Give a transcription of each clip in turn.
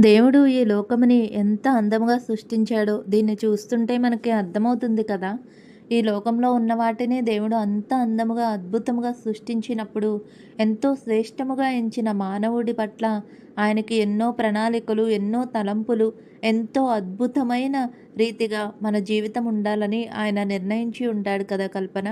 దేవుడు ఈ లోకముని ఎంత అందముగా సృష్టించాడో దీన్ని చూస్తుంటే మనకి అర్థమవుతుంది కదా. ఈ లోకంలో ఉన్న వాటిని దేవుడు అంత అందముగా అద్భుతముగా సృష్టించినప్పుడు ఎంతో శ్రేష్టముగా ఎంచిన మానవుడి పట్ల ఆయనకి ఎన్నో ప్రణాళికలు ఎన్నో తలంపులు ఎంతో అద్భుతమైన రీతిగా మన జీవితం ఉండాలని ఆయన నిర్ణయించి ఉంటాడు కదా కల్పన.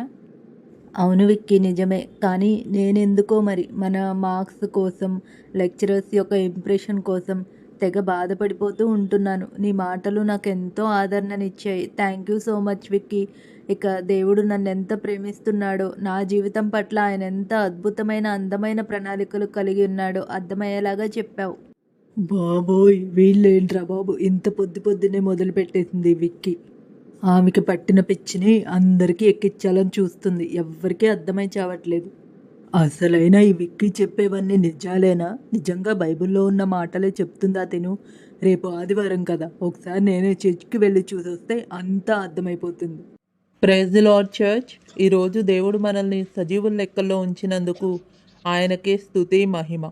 అవును విక్కి నిజమే. కానీ నేనెందుకో మరి మన మార్క్స్ కోసం లెక్చరర్స్ యొక్క ఇంప్రెషన్ కోసం తెగ బాధపడిపోతూ ఉంటున్నాను. నీ మాటలు నాకు ఎంతో ఆదరణనిచ్చాయి. Thank you so much Vicky. ఇక దేవుడు నన్ను ఎంత ప్రేమిస్తున్నాడో నా జీవితం పట్ల ఆయన ఎంత అద్భుతమైన అందమైన ప్రణాళికలు కలిగి ఉన్నాడో అర్థమయ్యేలాగా చెప్పావు. బాబోయ్ వీళ్ళేంట్రా బాబు? ఇంత పొద్దు పొద్దునే మొదలు పెట్టేసింది విక్కీ. ఆమెకి పట్టిన పిచ్చిని అందరికీ ఎక్కించాలని చూస్తుంది. ఎవ్వరికీ అర్థమై చావట్లేదు. అసలైన ఈ విక్కీ చెప్పేవన్నీ నిజాలేనా? నిజంగా బైబిల్లో ఉన్న మాటలే చెప్తుందా తిను? రేపు ఆదివారం కదా. ఒకసారి నేనే చర్చ్కి వెళ్ళి చూసొస్తే అంతా అర్థమైపోతుంది. Praise lord church. ఈరోజు దేవుడు మనల్ని సజీవుల లెక్కల్లో ఉంచినందుకు ఆయనకే స్థుతి మహిమ.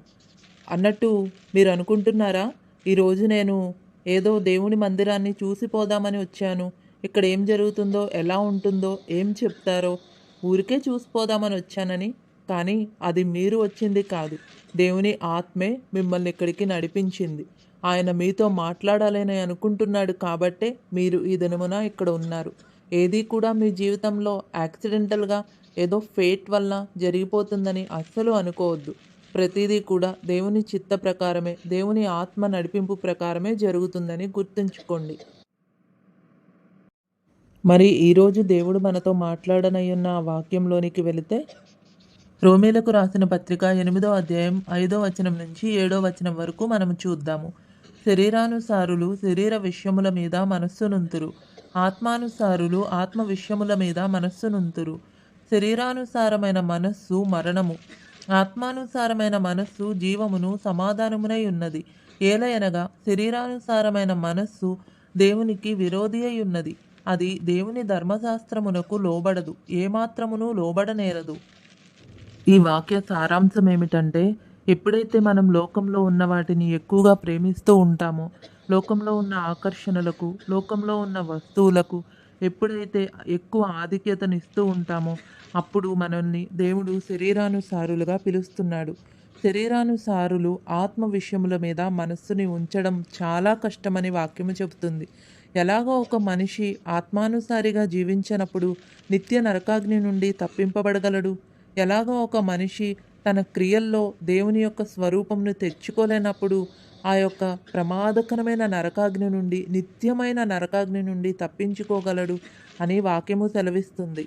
అన్నట్టు మీరు అనుకుంటున్నారా? ఈరోజు నేను ఏదో దేవుని మందిరాన్ని చూసిపోదామని వచ్చాను. ఇక్కడ ఏం జరుగుతుందో ఎలా ఉంటుందో ఏం చెప్తారో ఊరికే చూసిపోదామని వచ్చానని కానీ అది మీరు వచ్చింది కాదు. దేవుని ఆత్మే మిమ్మల్ని ఇక్కడికి నడిపించింది. ఆయన మీతో మాట్లాడాలని అనుకుంటున్నాడు కాబట్టే మీరు ఈ దినమున ఇక్కడ ఉన్నారు. ఏది కూడా మీ జీవితంలో యాక్సిడెంటల్గా ఏదో ఫేట్ వల్ల జరిగిపోతుందని అస్సలు అనుకోవద్దు. ప్రతిదీ కూడా దేవుని చిత్త ప్రకారమే దేవుని ఆత్మ నడిపింపు ప్రకారమే జరుగుతుందని గుర్తుంచుకోండి. మరి ఈరోజు దేవుడు మనతో మాట్లాడనయ్యున్న ఆ వాక్యంలోనికి వెళితే రోమేలకు రాసిన పత్రిక ఎనిమిదో అధ్యాయం ఐదో వచనం నుంచి ఏడో వచనం వరకు మనం చూద్దాము. శరీరానుసారులు శరీర విషయముల మీద మనస్సునుంతురు ఆత్మానుసారులు ఆత్మ విషయముల మీద మనస్సునుంతురు శరీరానుసారమైన మనస్సు మరణము. ఆత్మానుసారమైన మనస్సు జీవమును సమాధానమునై ఉన్నది. ఏలయనగా శరీరానుసారమైన మనస్సు దేవునికి విరోధి అయి ఉన్నది అది దేవుని ధర్మశాస్త్రమునకు లోబడదు. ఏమాత్రమును లోబడనేరదు. ఈ వాక్య సారాంశం ఏమిటంటే ఎప్పుడైతే మనం లోకంలో ఉన్న వాటిని ఎక్కువగా ప్రేమిస్తూ ఉంటామో లోకంలో ఉన్న ఆకర్షణలకు లోకంలో ఉన్న వస్తువులకు ఎప్పుడైతే ఎక్కువ ఆధిక్యతనిస్తూ ఉంటామో అప్పుడు మనల్ని దేవుడు శరీరానుసారులుగా పిలుస్తున్నాడు. శరీరానుసారులు ఆత్మ విషయముల మీద మనస్సుని ఉంచడం చాలా కష్టమని వాక్యము చెబుతుంది. ఎలాగో ఒక మనిషి ఆత్మానుసారిగా జీవించినప్పుడు నిత్య నరకాగ్ని నుండి తప్పింపబడగలడు? ఎలాగో ఒక మనిషి తన క్రియల్లో దేవుని యొక్క స్వరూపంను తెచ్చుకోలేనప్పుడు ఆ యొక్క ప్రమాదకరమైన నరకాగ్ని నుండి నిత్యమైన నరకాగ్ని నుండి తప్పించుకోగలడు అని వాక్యము సెలవిస్తుంది.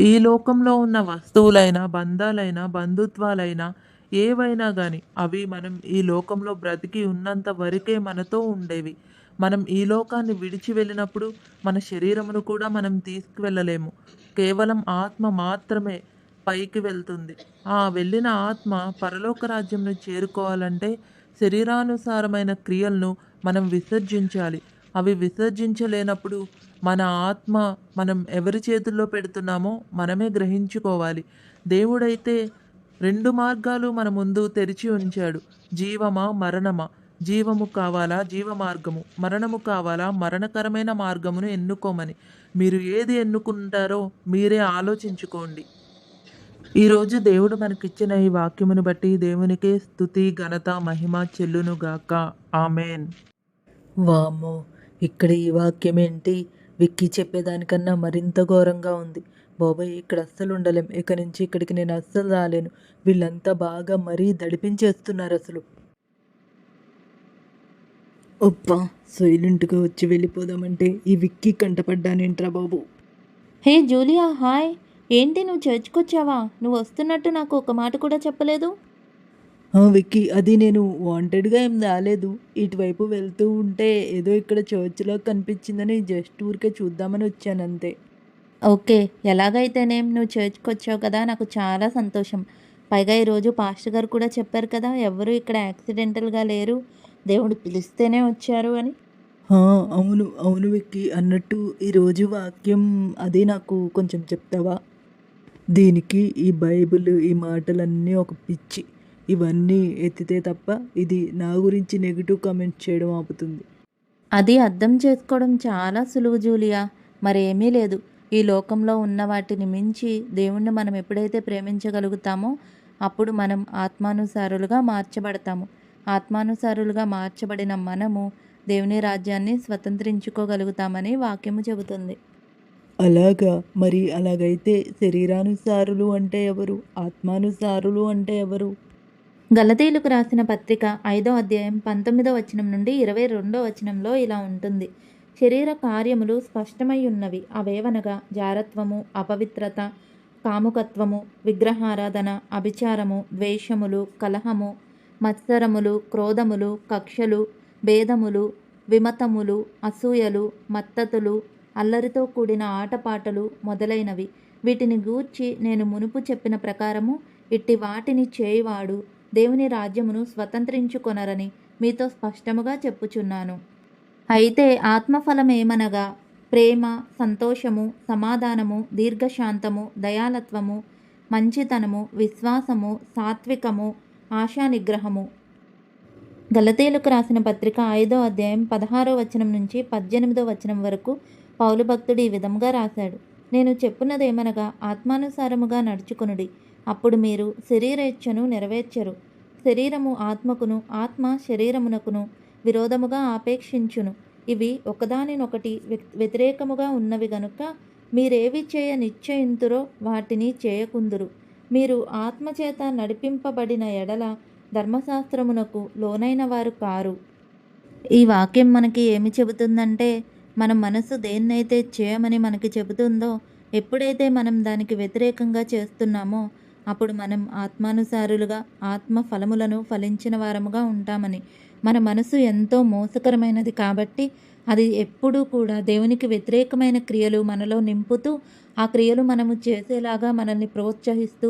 ఈ లోకంలో ఉన్న వస్తువులైనా బంధాలైనా బంధుత్వాలైనా ఏవైనా కానీ అవి మనం ఈ లోకంలో బ్రతికి ఉన్నంత వరకే మనతో ఉండేవి. మనం ఈ లోకాన్ని విడిచి వెళ్ళినప్పుడు మన శరీరమును కూడా మనం తీసుకువెళ్ళలేము. కేవలం ఆత్మ మాత్రమే పైకి వెళ్తుంది. ఆ వెళ్ళిన ఆత్మ పరలోక రాజ్యంను చేరుకోవాలంటే శరీరానుసారమైన క్రియలను మనం విసర్జించాలి. అవి విసర్జించలేనప్పుడు మన ఆత్మ మనం ఎవరి చేతుల్లో పెడుతున్నామో మనమే గ్రహించుకోవాలి. దేవుడైతే రెండు మార్గాలు మన ముందు తెరిచి ఉంచాడు. జీవమా మరణమా? జీవము కావాలా? జీవ మార్గము మరణము కావాలా? మరణకరమైన మార్గమును ఎన్నుకోమని. మీరు ఏది ఎన్నుకుంటారో మీరే ఆలోచించుకోండి. ఈరోజు దేవుడు మనకిచ్చిన ఈ వాక్యమును బట్టి దేవునికే స్థుతి ఘనత మహిమ చెల్లును గాక ఆమెన్. వామో ఇక్కడ ఈ వాక్యం ఏంటి విక్కీ చెప్పేదానికన్నా మరింత ఘోరంగా ఉంది. బాబాయ్ ఇక్కడ అస్సలు ఉండలేం. ఇక నుంచి ఇక్కడికి నేను అస్సలు రాలేను. వీళ్ళంతా బాగా మరీ దడిపించేస్తున్నారు అసలు. ఒప్పా సైలెంట్గా వచ్చి వెళ్ళిపోదామంటే ఈ విక్కీ కంటపడ్డానేంట్రా బాబు? Hey Julia hi. ఏంటి నువ్వు చర్చ్కి వచ్చావా నువ్వు వస్తున్నట్టు నాకు ఒక మాట కూడా చెప్పలేదు. ఆ, విక్కీ అది నేను వాంటెడ్గా ఏం రాలేదు. ఇటువైపు వెళ్తూ ఉంటే ఏదో ఇక్కడ చర్చ్లో కనిపించిందని జస్ట్ ఊరికే చూద్దామని వచ్చాను అంతే ఓకే ఎలాగైతేనేం నువ్వు చర్చ్కి వచ్చావు కదా నాకు చాలా సంతోషం. పైగా ఈరోజు పాస్టర్ గారు కూడా చెప్పారు కదా ఎవరు ఇక్కడ యాక్సిడెంటల్గా లేరు. దేవుడు పిలిస్తేనే వచ్చారు అని. అవును అవును విక్కీ. అన్నట్టు ఈరోజు వాక్యం అది నాకు కొంచెం చెప్తావా? దీనికి ఈ బైబిల్ ఈ మాటలన్నీ ఒక పిచ్చి. ఇవన్నీ ఎత్తితే తప్ప ఇది నా గురించి నెగిటివ్ కామెంట్స్ చేయడం ఆపుతుంది. అది అర్థం చేసుకోవడం చాలా సులువు జూలియా. మరేమీ లేదు. ఈ లోకంలో ఉన్న వాటిని మించి దేవుణ్ణి మనం ఎప్పుడైతే ప్రేమించగలుగుతామో అప్పుడు మనం ఆత్మానుసారులుగా మార్చబడతాము. ఆత్మానుసారులుగా మార్చబడిన మనము దేవుని రాజ్యాన్ని స్వతంత్రించుకోగలుగుతామని వాక్యము చెబుతుంది. అలాగా? మరి అలాగైతే శరీరానుసారులు అంటే ఎవరు? ఆత్మానుసారులు అంటే ఎవరు? గలతీలకు రాసిన పత్రిక ఐదో అధ్యాయం పంతొమ్మిదో వచనం నుండి ఇరవై రెండో వచనంలో ఇలా ఉంటుంది. శరీర కార్యములు స్పష్టమై ఉన్నవి. అవేవనగా? జారత్వము అపవిత్రత కాముకత్వము విగ్రహారాధన అభిచారము ద్వేషములు కలహము మత్సరములు క్రోధములు కక్షలు భేదములు విమతములు అసూయలు మత్తతులు అల్లరితో కూడిన ఆటపాటలు మొదలైనవి. వీటిని గూర్చి నేను మునుపు చెప్పిన ప్రకారము ఇట్టి వాటిని చేయువాడు దేవుని రాజ్యమును స్వతంత్రించుకొనరని మీతో స్పష్టముగా చెప్పుచున్నాను. అయితే ఆత్మఫలమేమనగా? ప్రేమ సంతోషము సమాధానము దీర్ఘశాంతము దయాలత్వము మంచితనము విశ్వాసము సాత్వికము ఆశానిగ్రహము గలతీలకు రాసిన పత్రిక ఐదో అధ్యాయం పదహారో వచనం నుంచి పద్దెనిమిదో వచనం వరకు పౌలు భక్తుడు ఈ విధంగా రాశాడు. నేను చెప్పున్నదేమనగా ఆత్మానుసారముగా నడుచుకునుడి. అప్పుడు మీరు శరీరేచ్ఛను నెరవేర్చరు. శరీరము ఆత్మకును ఆత్మ శరీరమునకును విరోధముగా ఆపేక్షించును. ఇవి ఒకదానినొకటి వ్యక్- వ్యతిరేకముగా ఉన్నవి గనుక మీరేవి చేయ నిశ్చయింతురో వాటిని చేయకుందురు. మీరు ఆత్మచేత నడిపింపబడిన ఎడల ధర్మశాస్త్రమునకు లోనైన వారు కారు. ఈ వాక్యం మనకి ఏమి చెబుతుందంటే మన మనసు దేన్నైతే చేయమని మనకి చెబుతుందో ఎప్పుడైతే మనం దానికి వ్యతిరేకంగా చేస్తున్నామో అప్పుడు మనం ఆత్మానుసారులుగా ఆత్మ ఫలములను ఫలించిన వారముగా ఉంటామని. మన మనసు ఎంతో మోసకరమైనది కాబట్టి అది ఎప్పుడూ కూడా దేవునికి వ్యతిరేకమైన క్రియలు మనలో నింపుతూ ఆ క్రియలు మనము చేసేలాగా మనల్ని ప్రోత్సహిస్తూ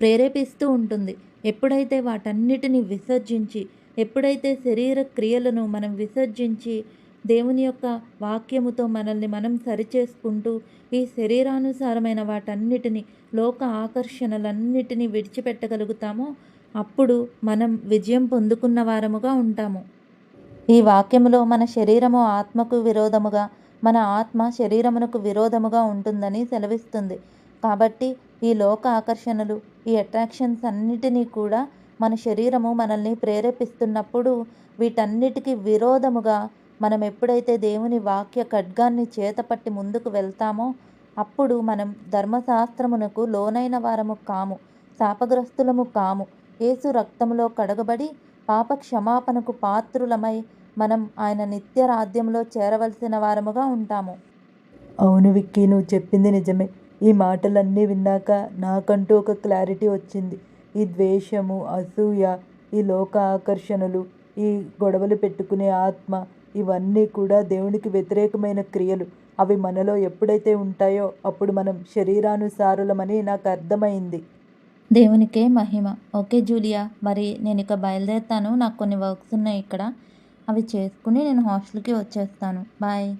ప్రేరేపిస్తూ ఉంటుంది. ఎప్పుడైతే వాటన్నిటిని విసర్జించి ఎప్పుడైతే శరీర క్రియలను మనం విసర్జించి దేవుని యొక్క వాక్యముతో మనల్ని మనం సరిచేసుకుంటూ ఈ శరీరానుసారమైన వాటన్నిటిని లోక ఆకర్షణలన్నిటినీ విడిచిపెట్టగలుగుతామో అప్పుడు మనం విజయం పొందుకున్న వారముగా ఉంటాము. ఈ వాక్యములో మన శరీరము ఆత్మకు విరోధముగా మన ఆత్మ శరీరమునకు విరోధముగా ఉంటుందని సెలవిస్తుంది. కాబట్టి ఈ లోక ఆకర్షణలు ఈ అట్రాక్షన్స్ అన్నిటినీ కూడా మన శరీరము మనల్ని ప్రేరేపిస్తున్నప్పుడు వీటన్నిటికీ విరోధముగా మనం ఎప్పుడైతే దేవుని వాక్య ఖడ్గాన్ని చేతపట్టి ముందుకు వెళ్తామో అప్పుడు మనం ధర్మశాస్త్రమునకు లోనైన వారము కాము శాపగ్రస్తులము కాము. యేసు రక్తములో కడగబడి పాప క్షమాపణకు పాత్రులమై మనం ఆయన నిత్య రాజ్యంలో చేరవలసిన వారముగా ఉంటాము. అవును విక్కీ నువ్వు చెప్పింది నిజమే. ఈ మాటలన్నీ విన్నాక నాకంటూ ఒక క్లారిటీ వచ్చింది. ఈ ద్వేషము అసూయ ఈ లోక ఆకర్షణలు ఈ గొడవలు పెట్టుకునే ఆత్మ ఇవన్నీ కూడా దేవునికి వ్యతిరేకమైన క్రియలు. అవి మనలో ఎప్పుడైతే ఉంటాయో అప్పుడు మనం శరీరానుసారులమని నాకు అర్థమైంది. దేవునికే మహిమ. ఓకే జూలియా మరి నేను ఇక బయలుదేరుతాను. నాకు కొన్ని వర్క్స్ ఉన్నాయి ఇక్కడ. అవి చేసుకుని నేను హాస్టల్కి వచ్చేస్తాను. బాయ్.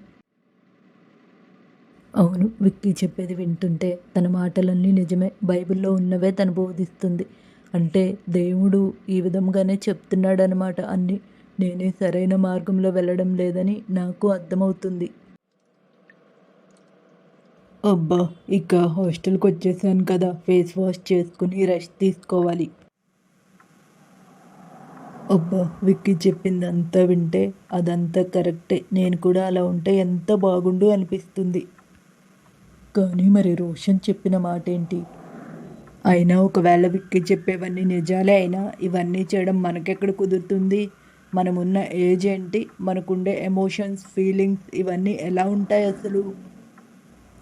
అవును విక్కీ చెప్పేది వింటుంటే తన మాటలన్నీ నిజమే. బైబిల్లో ఉన్నవే తను బోధిస్తుంది. అంటే దేవుడు ఈ విధంగానే చెప్తున్నాడు అనమాట అన్ని. నేనే సరైన మార్గంలో వెళ్ళడం లేదని నాకు అర్థమవుతుంది. అబ్బా ఇక హాస్టల్కి వచ్చేసాను కదా. ఫేస్ వాష్ చేసుకుని రెస్ట్ తీసుకోవాలి. అబ్బా విక్కీ చెప్పిందంతా వింటే అదంతా కరెక్టే. నేను కూడా అలా ఉంటే ఎంత బాగుండు అనిపిస్తుంది. కానీ మరి రోషన్ చెప్పిన మాట ఏంటి అయినా ఒకవేళ విక్కీ చెప్పేవన్నీ నిజాలే అయినా ఇవన్నీ చేయడం మనకెక్కడ కుదురుతుంది? మనమున్న ఏజ్ ఏంటి? మనకుండే ఎమోషన్స్ ఫీలింగ్స్ ఇవన్నీ ఎలా ఉంటాయి అసలు?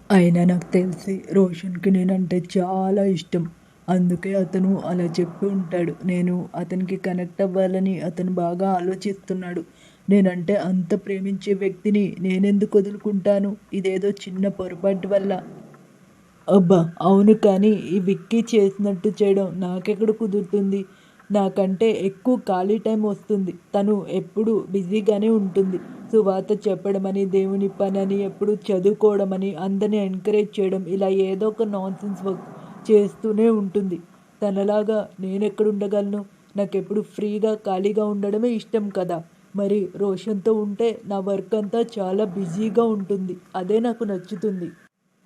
అయినా నాకు తెలిసి రోషన్కి నేనంటే చాలా ఇష్టం. అందుకే అతను అలా చెప్పి ఉంటాడు. నేను అతనికి కనెక్ట్ అవ్వాలని అతను బాగా ఆలోచిస్తున్నాడు. నేనంటే అంత ప్రేమించే వ్యక్తిని నేనెందుకు వదులుకుంటాను? ఇదేదో చిన్న పొరపాటు వల్ల. అబ్బా అవును కానీ ఈ విక్కీ చేసినట్టు చేయడం నాకెక్కడ కుదురుతుంది? నాకంటే ఎక్కువ ఖాళీ టైం వస్తుంది. తను ఎప్పుడు బిజీగానే ఉంటుంది. సువాత చెప్పడమని దేవుని పనని ఎప్పుడు చదువుకోవడమని అందరిని ఎంకరేజ్ చేయడం ఇలా ఏదో ఒక నాన్సెన్స్ వర్క్ చేస్తూనే ఉంటుంది. తనలాగా నేను ఎక్కడ ఉండగలను నాకెప్పుడు ఫ్రీగా ఖాళీగా ఉండడమే ఇష్టం కదా. మరి రోషన్తో ఉంటే నా వర్క్ అంతా చాలా బిజీగా ఉంటుంది. అదే నాకు నచ్చుతుంది.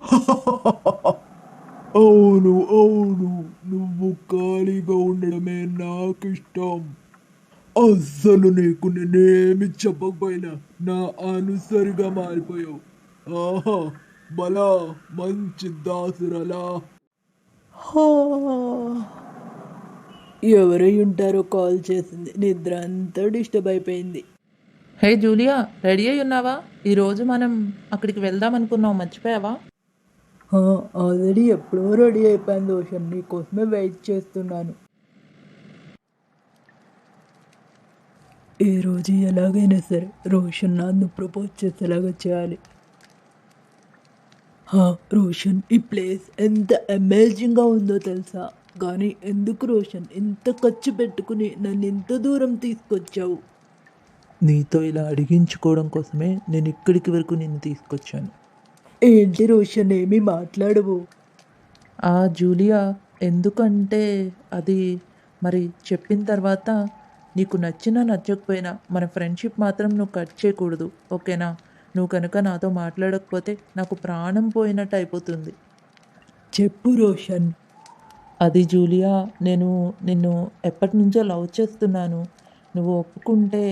అవును అవును. నువ్వు ఖాళీగా ఉండడమే నాకు ఇష్టం అస్సలు నీకు నేనేమి చెప్పకపోయినా నా అనుసరిగా మారిపోయావు. ఆహా బలా మంచి దాసురలా. ఎవరై ఉంటారో కాల్ చేసింది. నిద్ర అంతా డిస్టర్బ్ అయిపోయింది. హే జూలియా రెడీ అయి ఉన్నావా? ఈరోజు మనం అక్కడికి వెళ్దాం అనుకున్నావు మర్చిపోయావా? ఆల్రెడీ ఎప్పుడో రెడీ అయిపోయింది రోషన్ నీకోసమే వెయిట్ చేస్తున్నాను. ఈ రోజు ఎలాగైనా సరే రోషన్ నన్ను ప్రపోజ్ చేసేలాగా చేయాలి. రోషన్ ఈ ప్లేస్ ఎంత అమేజింగ్గా ఉందో తెలుసా? కానీ ఎందుకు రోషన్? ఇంత ఖర్చు పెట్టుకుని నన్ను ఇంత దూరం తీసుకొచ్చావు? నీతో ఇలా అడిగించుకోవడం కోసమే నేను ఇక్కడికి వరకు నిన్ను తీసుకొచ్చాను. ఏంటి రోషన్ ఏమీ మాట్లాడవు? ఆ జూలియా ఎందుకంటే అది మరి చెప్పిన తర్వాత నీకు నచ్చినా నచ్చకపోయినా మన ఫ్రెండ్షిప్ మాత్రం నువ్వు కట్ చేయకూడదు ఓకేనా? నువ్వు కనుక నాతో మాట్లాడకపోతే నాకు ప్రాణం పోయినట్టు అయిపోతుంది. చెప్పు రోషన్. అది జూలియా నేను నిన్ను ఎప్పటి నుంచో లవ్ చేస్తున్నాను. నువ్వు ఒప్పుకుంటే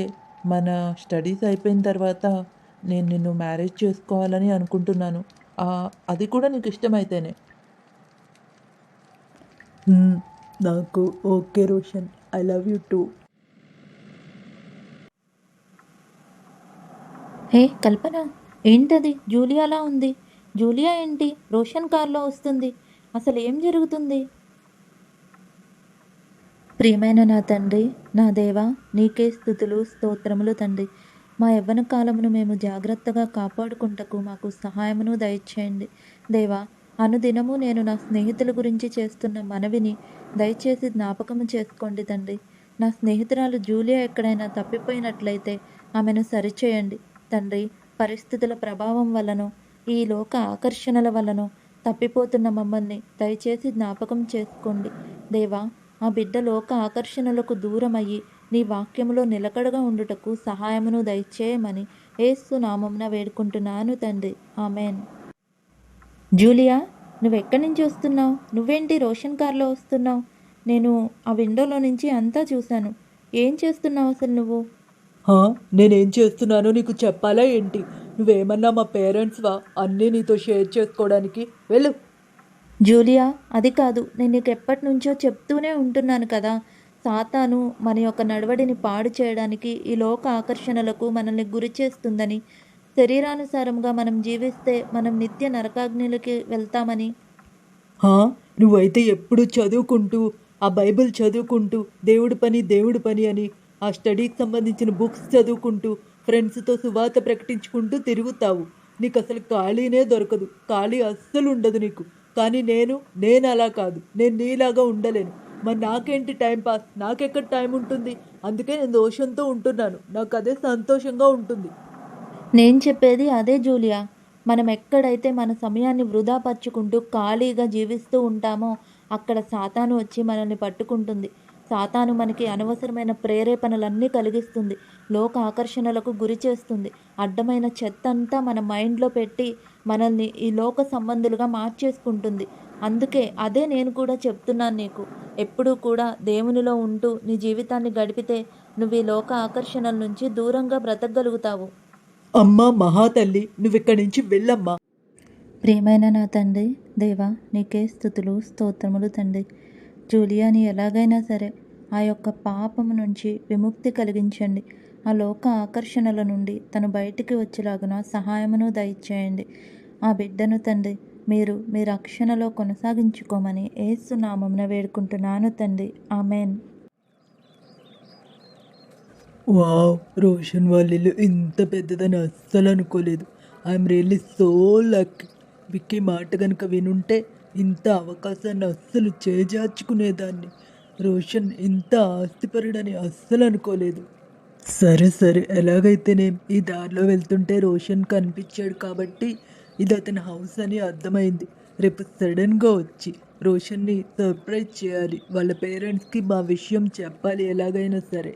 మన స్టడీస్ అయిపోయిన తర్వాత నేను నిన్ను మ్యారేజ్ చేసుకోవాలని అనుకుంటున్నాను. అది కూడా నీకు ఇష్టమైతేనే. నాకు okay Roshan. I love you too. Hey Kalpana ఏంటది? జూలియాలా ఉంది? జూలియా ఏంటి? రోషన్ కార్లో వస్తుంది. అసలు ఏం జరుగుతుంది? ప్రియమైన నా తండ్రి నా దేవా నీకే స్థుతులు స్తోత్రములు తండ్రి. మా యవ్వన కాలమును మేము జాగ్రత్తగా కాపాడుకుంటకు మాకు సహాయమును దయచేయండి. దేవా అనుదినము నేను నా స్నేహితుల గురించి చేస్తున్న మనవిని దయచేసి జ్ఞాపకము చేసుకోండి తండ్రి. నా స్నేహితురాలు జూలియా ఎక్కడైనా తప్పిపోయినట్లయితే ఆమెను సరిచేయండి. తండ్రి పరిస్థితుల ప్రభావం వలనో ఈ లోక ఆకర్షణల వలన తప్పిపోతున్న మమ్మల్ని దయచేసి జ్ఞాపకం చేసుకోండి. దేవా ఆ బిడ్డ లోక ఆకర్షణలకు దూరమయ్యి నీ వాక్యములో నిలకడగా ఉండుటకు సహాయమును దయచేయమని ఏసు నామంన వేడుకుంటున్నాను తండ్రి. ఆమెన్. జూలియా నువ్వు ఎక్కడి నుంచి వస్తున్నావు? నువ్వేంటి రోషన్ కార్లో వస్తున్నావు? నేను ఆ విండోలో నుంచి అంతా చూశాను. ఏం చేస్తున్నావు అసలు నువ్వు? నేనేం చేస్తున్నానో నీకు చెప్పాలా ఏంటి? నువ్వేమన్నా మా పేరెంట్స్వా అన్నీ నీతో షేర్ చేసుకోవడానికి? వెళ్ళు. జూలియా అది కాదు నేను నీకు ఎప్పటి నుంచో చెప్తూనే ఉంటున్నాను కదా. సాతాను మన యొక్క నడవడిని పాడు చేయడానికి ఈ లోక ఆకర్షణలకు మనల్ని గురి చేస్తుందని శరీరానుసారంగా మనం జీవిస్తే మనం నిత్య నరకాగ్నిలకి వెళ్తామని. హా, నువ్వైతే ఎప్పుడు చదువుకుంటూ ఆ బైబిల్ చదువుకుంటూ దేవుడి పని దేవుడి పని అని ఆ స్టడీకి సంబంధించిన బుక్స్ చదువుకుంటూ ఫ్రెండ్స్తో సువాత ప్రకటించుకుంటూ తిరుగుతావు. నీకు అసలు ఖాళీనే దొరకదు. ఖాళీ అస్సలు ఉండదు నీకు. కానీ నేను నేను అలా కాదు. నేను నీలాగా ఉండలేను. మరి నాకేంటి టైంపాస్ నాకెక్కడ టైం ఉంటుంది? అందుకే నేను దోషంతో ఉంటున్నాను. నాకు అదే సంతోషంగా ఉంటుంది. నేను చెప్పేది అదే జూలియా. మనం ఎక్కడైతే మన సమయాన్ని వృధా పరుచుకుంటూ ఖాళీగా జీవిస్తూ ఉంటామో అక్కడ సాతాను వచ్చి మనల్ని పట్టుకుంటుంది. సాతాను మనకి అనవసరమైన ప్రేరేపణలన్నీ కలిగిస్తుంది. లోక ఆకర్షణలకు గురి చేస్తుంది. అడ్డమైన చెత్త అంతా మన మైండ్లో పెట్టి మనల్ని ఈ లోక సంబంధులుగా మార్చేసుకుంటుంది. అందుకే అదే నేను కూడా చెప్తున్నాను నీకు. ఎప్పుడూ కూడా దేవునిలో ఉంటూ నీ జీవితాన్ని గడిపితే నువ్వు ఈ లోక ఆకర్షణల నుంచి దూరంగా బ్రతకగలుగుతావు. అమ్మా మహాతల్లి నువ్విక్కడి నుంచి వెళ్ళమ్మా. ప్రియమైన నా తండ్రి దేవా నీకే స్థుతులు స్తోత్రములు తండ్రి. జూలియాని ఎలాగైనా సరే ఆ యొక్క పాపము నుంచి విముక్తి కలిగించండి. ఆ లోక ఆకర్షణల నుండి తను బయటికి వచ్చేలాగున సహాయమును దయచేయండి. ఆ బిడ్డను తండ్రి మీరు మీ రక్షణలో కొనసాగించుకోమని ఏసు నామమున వేడుకుంటున్నాను తండ్రి. ఆమెన్. వావ్ రోషన్ వాళ్ళ ఇల్లు ఇంత పెద్దదని అస్సలు అనుకోలేదు. I'm really so luck Vicky మాట కనుక వినుంటే ఇంత అవకాశాన్ని అస్సలు చేజార్చుకునేదాన్ని. రోషన్ ఇంత ఆస్తిపరుడని అస్సలు అనుకోలేదు. సరే సరే ఎలాగైతేనే ఈ దారిలో వెళ్తుంటే రోషన్ కనిపించాడు కాబట్టి ఇది అతని హౌస్ అని అర్థమైంది. రేపు సడన్గా వచ్చి రోషన్ని సర్ప్రైజ్ చేయాలి. వాళ్ళ పేరెంట్స్కి మా విషయం చెప్పాలి ఎలాగైనా సరే.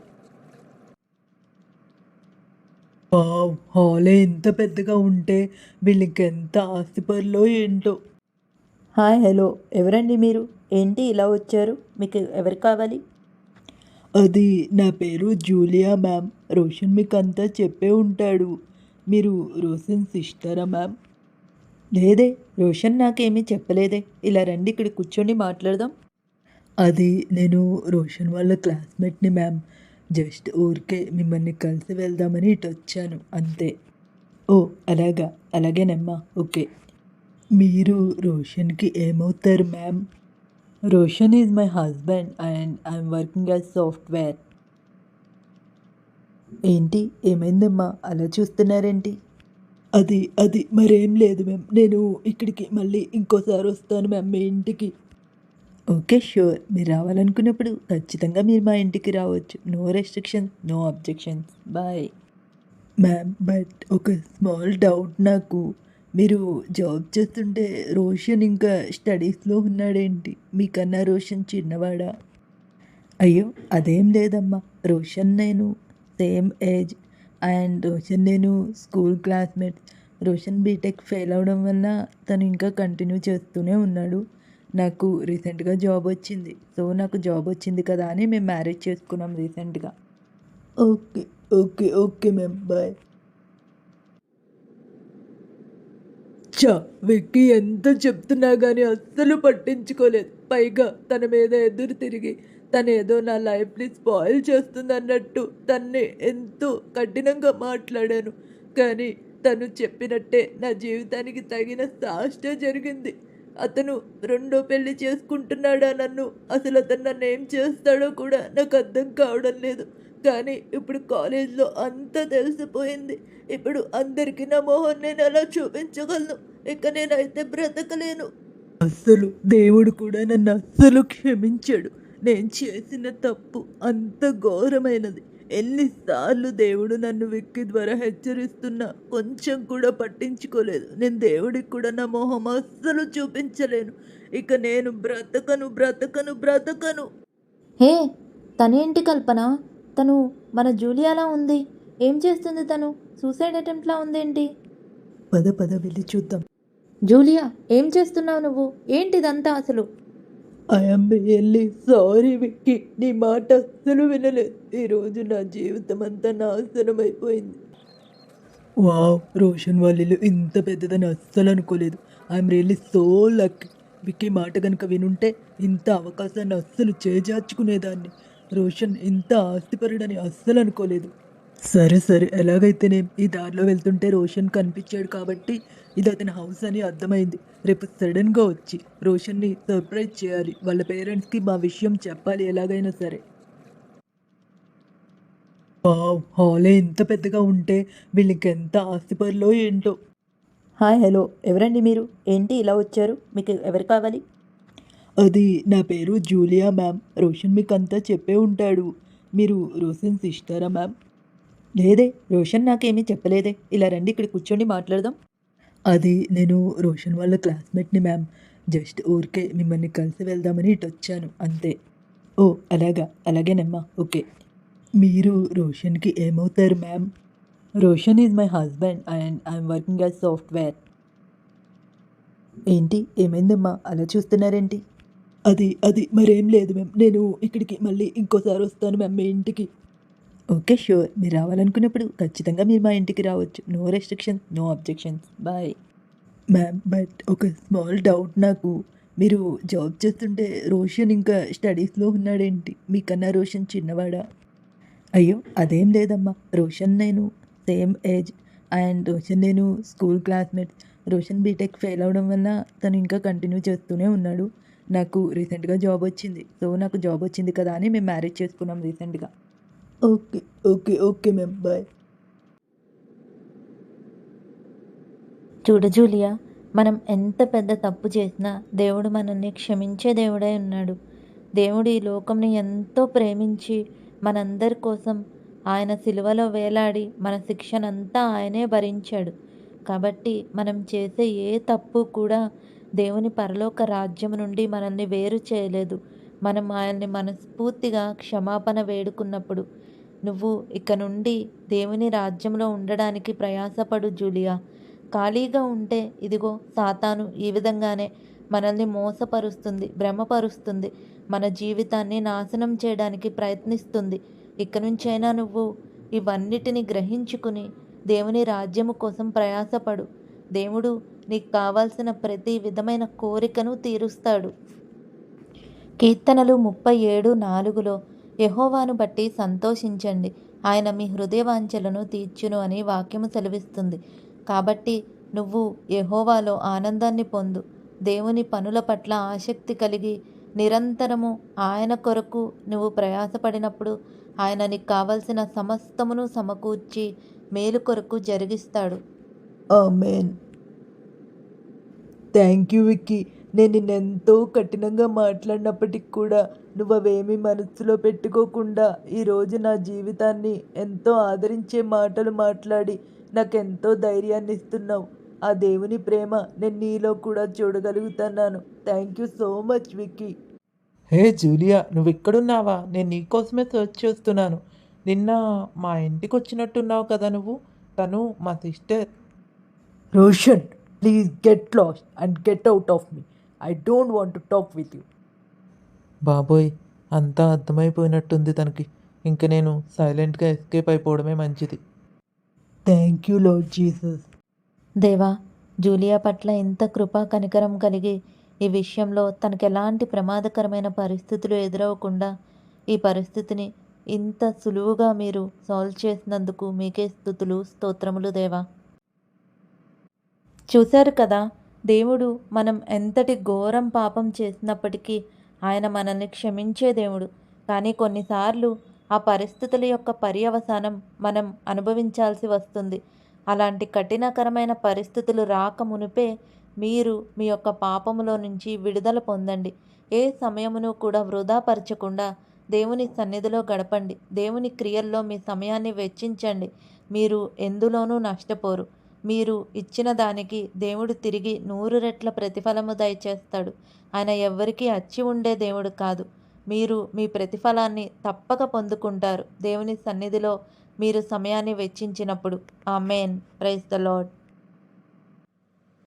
వావ్ హాలే ఎంత పెద్దగా ఉంటే వీళ్ళకి ఎంత ఆస్తిపరులో ఏంటో. Hi hello. ఎవరండి మీరు? ఏంటి ఇలా వచ్చారు? మీకు ఎవరు కావాలి? అది నా పేరు జూలియా మ్యామ్. రోషన్ మీకు అంతా చెప్పే ఉంటాడు. మీరు రోషన్ సిస్టరా మ్యామ్? లేదే రోషన్ నాకేమీ చెప్పలేదే. ఇలా రండి ఇక్కడ కూర్చొని మాట్లాడదాం. అది నేను రోషన్ వాళ్ళ క్లాస్మేట్ని మ్యామ్. జస్ట్ ఊరికే మిమ్మల్ని కలిసి వెళ్దామని ఇటు వచ్చాను అంతే. ఓ అలాగా. అలాగేనమ్మా. ఓకే. మీరు రోషన్కి ఏమవుతారు ma'am Roshan is my husband and I'm working as software ఏంటి? ఏమైందమ్మా? అలా చూస్తున్నారేంటి? అది అది మరేం లేదు మ్యామ్ నేను ఇక్కడికి మళ్ళీ ఇంకోసారి వస్తాను మ్యామ్ మీ ఇంటికి. ఓకే షూర్ మీరు రావాలనుకున్నప్పుడు ఖచ్చితంగా మీరు మా ఇంటికి రావచ్చు. No restrictions no objections bye ma'am but ఒక స్మాల్ డౌట్ నాకు. మీరు జాబ్ చేస్తుంటే రోషన్ ఇంకా స్టడీస్లో ఉన్నాడేంటి? మీకన్నా రోషన్ చిన్నవాడా? అయ్యో అదేం లేదమ్మా. రోషన్ నేను సేమ్ ఏజ్ అండ్ రోషన్ నేను school classmate Roshan BTech fail అవడం వల్ల తను ఇంకా కంటిన్యూ చేస్తూనే ఉన్నాడు. నాకు రీసెంట్గా జాబ్ వచ్చింది. సో నాకు జాబ్ వచ్చింది కదా అని మేము మ్యారేజ్ చేసుకున్నాం రీసెంట్గా okay okay okay ma'am bye చా విక్కీ ఎంత చెప్తున్నా కానీ అస్సలు పట్టించుకోలేదు. పైగా తన మీద ఎదురు తిరిగి తను ఏదో నా లైఫ్ని స్పాయిల్ చేస్తుంది అన్నట్టు తన్ని ఎంతో కఠినంగా మాట్లాడాను. కానీ తను చెప్పినట్టే నా జీవితానికి తగిన సాష్ట జరిగింది. అతను రెండో పెళ్ళి చేసుకుంటున్నాడా నన్ను? అసలు అతను నన్ను ఏం చేస్తాడో కూడా నాకు అర్థం కావడం లేదు. కానీ ఇప్పుడు కాలేజ్లో అంతా తెలిసిపోయింది. ఇప్పుడు అందరికీ నా మొహం నేను అలా చూపించగలను? ఇక నేనైతే బ్రతకలేను. అస్సలు దేవుడు కూడా నన్ను అస్సలు క్షమించాడు. నేను చేసిన తప్పు అంత ఘోరమైనది. ఎన్నిసార్లు దేవుడు నన్ను విక్కి ద్వారా హెచ్చరిస్తున్నా కొంచెం కూడా పట్టించుకోలేదు. నేను దేవుడికి కూడా నా మొహం అస్సలు చూపించలేను. ఇక నేను బ్రతకను బ్రతకను బ్రతకను. హే తనేంటి కల్పన? తను మన జూలియాలా ఉంది? ఏం చేస్తుంది తను? సూసైడ్ అటెంప్ట్లా ఉందేంటి? పద పద వెళ్ళి చూద్దాం. జూలియా ఏం చేస్తున్నావు నువ్వు? ఏంటిదంతా అసలు? ఐఎమ్ రియల్లీ సారీ విక్కీ నీ మాట అస్సలు వినలేదు. ఈరోజు నా జీవితం అంతా నాశనం అయిపోయింది వావ్ రోషన్ వాళ్ళు ఇంత పెద్దదని అస్సలు అనుకోలేదు. I'm really so luck Vicky మాట కనుక వినుంటే ఇంత అవకాశాన్ని అస్సలు చేజార్చుకునేదాన్ని. రోషన్ ఇంత ఆస్తిపరుడని అస్సలు అనుకోలేదు. సరే సరే ఎలాగైతేనే? ఈ దారిలో వెళ్తుంటే రోషన్ కనిపించాడు కాబట్టి ఇది అతని హౌస్ అని అర్థమైంది. రేపు సడన్గా వచ్చి రోషన్ని సర్ప్రైజ్ చేయాలి. వాళ్ళ పేరెంట్స్కి మా విషయం చెప్పాలి ఎలాగైనా సరే. హాలే ఎంత పెద్దగా ఉంటే వీళ్ళకి ఎంత ఆస్తిపరులో ఏంటో. Hi hello. ఎవరండి మీరు? ఏంటి ఇలా వచ్చారు? మీకు ఎవరు కావాలి? అది నా పేరు జూలియా మ్యామ్. రోషన్ మీకు అంతా చెప్పే ఉంటాడు. మీరు రోషన్ సిస్టరా మ్యామ్? లేదే రోషన్ నాకేమీ చెప్పలేదే. ఇలా రండి ఇక్కడ కూర్చొని మాట్లాడదాం. అది నేను రోషన్ వాళ్ళ క్లాస్మేట్ని మ్యామ్. జస్ట్ ఊరికే మిమ్మల్ని కలిసి వెళ్దామని ఇటు వచ్చాను అంతే. ఓ అలాగా. అలాగేనమ్మా ఓకే. మీరు రోషన్కి ఏమవుతారు ma'am? Roshan is my husband and I'm working as software. ఏంటి? ఏమైందమ్మా? అలా చూస్తున్నారేంటి? అది అది మరేం లేదు మ్యామ్. నేను ఇక్కడికి మళ్ళీ ఇంకోసారి వస్తాను మ్యామ్ మీ ఇంటికి. Okay sure. మీరు రావాలనుకున్నప్పుడు ఖచ్చితంగా మీరు మా ఇంటికి రావచ్చు. No restrictions no objections. Bye. Ma'am but ఒక స్మాల్ డౌట్ నాకు. మీరు జాబ్ చేస్తుంటే రోషన్ ఇంకా స్టడీస్లో ఉన్నాడేంటి? మీకన్నా రోషన్ చిన్నవాడా? అయ్యో అదేం లేదమ్మా. రోషన్ నేను సేమ్ ఏజ్. అండ్ రోషన్ నేను school classmate Roshan BTech fail అవడం వల్ల తను ఇంకా కంటిన్యూ చేస్తూనే ఉన్నాడు. నాకు రీసెంట్గా జాబ్ వచ్చింది. సో నాకు జాబ్ వచ్చింది కదా అని మేము మ్యారేజ్ చేసుకున్నాం రీసెంట్గా. Okay okay okay ma'am bye. చూడు జూలియా మనం ఎంత పెద్ద తప్పు చేసినా దేవుడు మనల్ని క్షమించే దేవుడై ఉన్నాడు. దేవుడు ఈ లోకంని ఎంతో ప్రేమించి మనందరి కోసం ఆయన సిలువలో వేలాడి మన శిక్షనంతా ఆయనే భరించాడు. కాబట్టి మనం చేసే ఏ తప్పు కూడా దేవుని పరలోక రాజ్యం నుండి మనల్ని వేరు చేయలేదు. మనం ఆయన్ని మనస్ఫూర్తిగా క్షమాపణ వేడుకున్నప్పుడు నువ్వు ఇక నుండి దేవుని రాజ్యంలో ఉండడానికి ప్రయాసపడు జూలియా. ఖాళీగా ఉంటే ఇదిగో సాతాను ఈ విధంగానే మనల్ని మోసపరుస్తుంది భ్రమపరుస్తుంది మన జీవితాన్ని నాశనం చేయడానికి ప్రయత్నిస్తుంది. ఇక నుంచైనా నువ్వు ఇవన్నిటిని గ్రహించుకుని దేవుని రాజ్యము కోసం ప్రయాసపడు. దేవుడు నీకు కావాల్సిన ప్రతి విధమైన కోరికను తీరుస్తాడు. కీర్తనలు ముప్పై ఏడు నాలుగులో యహోవాను బట్టి సంతోషించండి. ఆయన మీ హృదయవాంఛలను తీర్చును అని వాక్యము సెలవిస్తుంది. కాబట్టి నువ్వు యహోవాలో ఆనందాన్ని పొందు. దేవుని పనుల పట్ల ఆసక్తి కలిగి నిరంతరము ఆయన కొరకు నువ్వు ప్రయాసపడినప్పుడు ఆయన నీకు కావలసిన సమస్తమును సమకూర్చి మేలు కొరకు జరిగిస్తాడు. Thank you Vicky. నేను నిన్నెంతో కఠినంగా మాట్లాడినప్పటికి కూడా నువ్వు అవేమీ మనసులో పెట్టుకోకుండా ఈరోజు నా జీవితాన్ని ఎంతో ఆదరించే మాటలు మాట్లాడి నాకెంతో ధైర్యాన్ని ఇస్తున్నావు. ఆ దేవుని ప్రేమ నేను నీలో కూడా చూడగలుగుతున్నాను. Thank you so much Vicky. Hey Julia నువ్వు ఎక్కడున్నావా నేను నీకోసమే సెర్చ్ చేస్తున్నాను. నిన్న మా ఇంటికి వచ్చినట్టున్నావు కదా నువ్వు? తను మా sister. Roshan please get lost and get out of me. I don't want to talk with you. బాబోయ్ అంతా అర్థమైపోయినట్టుంది తనకి. ఇంక నేను సైలెంట్గా ఎస్కేప్ అయిపోవడమే మంచిది. Thank you lord Jesus. దేవా జూలియా పట్ల ఇంత కృపా కనికరం కలిగి ఈ విషయంలో తనకు ఎలాంటి ప్రమాదకరమైన పరిస్థితులు ఎదురవ్వకుండా ఈ పరిస్థితిని ఇంత సులువుగా మీరు సాల్వ్ చేసినందుకు మీకే స్థుతులు స్తోత్రములు దేవా. చూశారు కదా దేవుడు మనం ఎంతటి ఘోరం పాపం చేసినప్పటికీ ఆయన మనల్ని క్షమించే దేవుడు. కానీ కొన్నిసార్లు ఆ పరిస్థితుల యొక్క పర్యవసానం మనం అనుభవించాల్సి వస్తుంది. అలాంటి కఠినకరమైన పరిస్థితులు రాక మునిపే మీరు మీ యొక్క పాపములో నుంచి విడుదల పొందండి. ఏ సమయమును కూడా వృధాపరచకుండా దేవుని సన్నిధిలో గడపండి. దేవుని క్రియల్లో మీ సమయాన్ని వెచ్చించండి. మీరు ఎందులోనూ నష్టపోరు. మీరు ఇచ్చిన దానికి దేవుడు తిరిగి నూరు రెట్ల ప్రతిఫలము దయచేస్తాడు. ఆయన ఎవ్వరికీ అచ్చి ఉండే దేవుడు కాదు. మీరు మీ ప్రతిఫలాన్ని తప్పక పొందుకుంటారు. దేవుని సన్నిధిలో మీరు సమయాన్ని వెచ్చించినప్పుడు. ఆ మెయిన్ ప్రైజ్ ద లాడ్